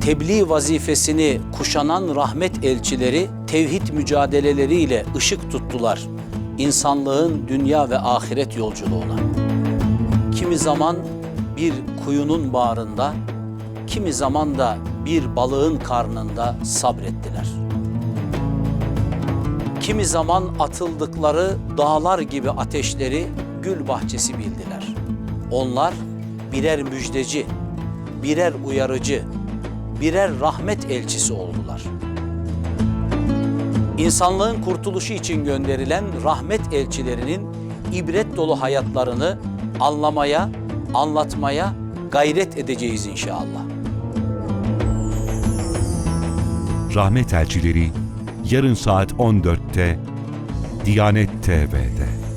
tebliğ vazifesini kuşanan rahmet elçileri tevhid mücadeleleriyle ışık tuttular insanlığın dünya ve ahiret yolculuğuna. Kimi zaman bir kuyunun bağrında, kimi zaman da bir balığın karnında sabrettiler. Kimi zaman atıldıkları dağlar gibi ateşleri gül bahçesi bildiler. Onlar birer müjdeci, birer uyarıcı, birer rahmet elçisi oldular. İnsanlığın kurtuluşu için gönderilen rahmet elçilerinin ibret dolu hayatlarını anlamaya, anlatmaya gayret edeceğiz inşallah. Rahmet Elçileri yarın saat 14'te Diyanet TV'de.